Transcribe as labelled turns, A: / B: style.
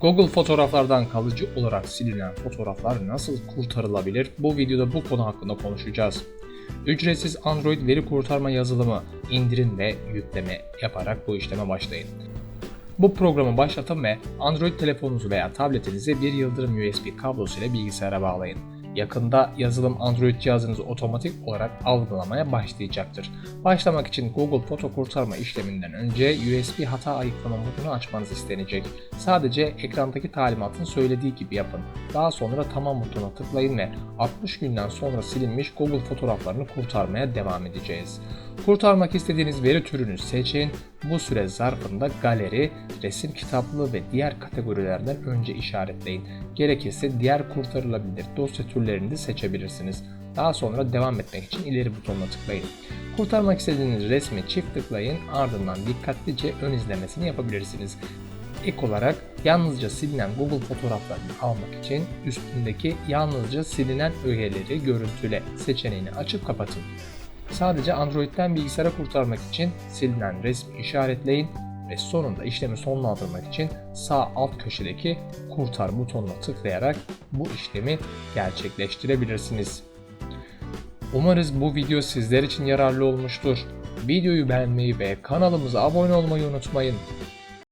A: Google fotoğraflardan kalıcı olarak silinen fotoğraflar nasıl kurtarılabilir? Bu videoda bu konu hakkında konuşacağız. Ücretsiz Android veri kurtarma yazılımı indirin ve yükleme yaparak bu işleme başlayın. Bu programı başlatın ve Android telefonunuzu veya tabletinizi bir yıldırım USB kablosu ile bilgisayara bağlayın. Yakında yazılım Android cihazınızı otomatik olarak algılamaya başlayacaktır. Başlamak için Google Foto kurtarma işleminden önce USB hata ayıklama modunu açmanız istenecek. Sadece ekrandaki talimatın söylediği gibi yapın. Daha sonra tamam butonuna tıklayın ve 60 günden sonra silinmiş Google fotoğraflarını kurtarmaya devam edeceğiz. Kurtarmak istediğiniz veri türünü seçin. Bu süre zarfında galeri, resim kitaplığı ve diğer kategorilerden önce işaretleyin. Gerekirse diğer kurtarılabilir dosya türlerini de seçebilirsiniz. Daha sonra devam etmek için ileri butonuna tıklayın. Kurtarmak istediğiniz resmi çift tıklayın ardından dikkatlice ön izlemesini yapabilirsiniz. Ek olarak yalnızca silinen Google fotoğraflarını almak için üstündeki yalnızca silinen ögeleri görüntüle seçeneğini açıp kapatın. Sadece Android'den bilgisayara kurtarmak için silinen resmi işaretleyin ve sonunda işlemi sonlandırmak için sağ alt köşedeki kurtar butonuna tıklayarak bu işlemi gerçekleştirebilirsiniz. Umarız bu video sizler için yararlı olmuştur. Videoyu beğenmeyi ve kanalımıza abone olmayı unutmayın.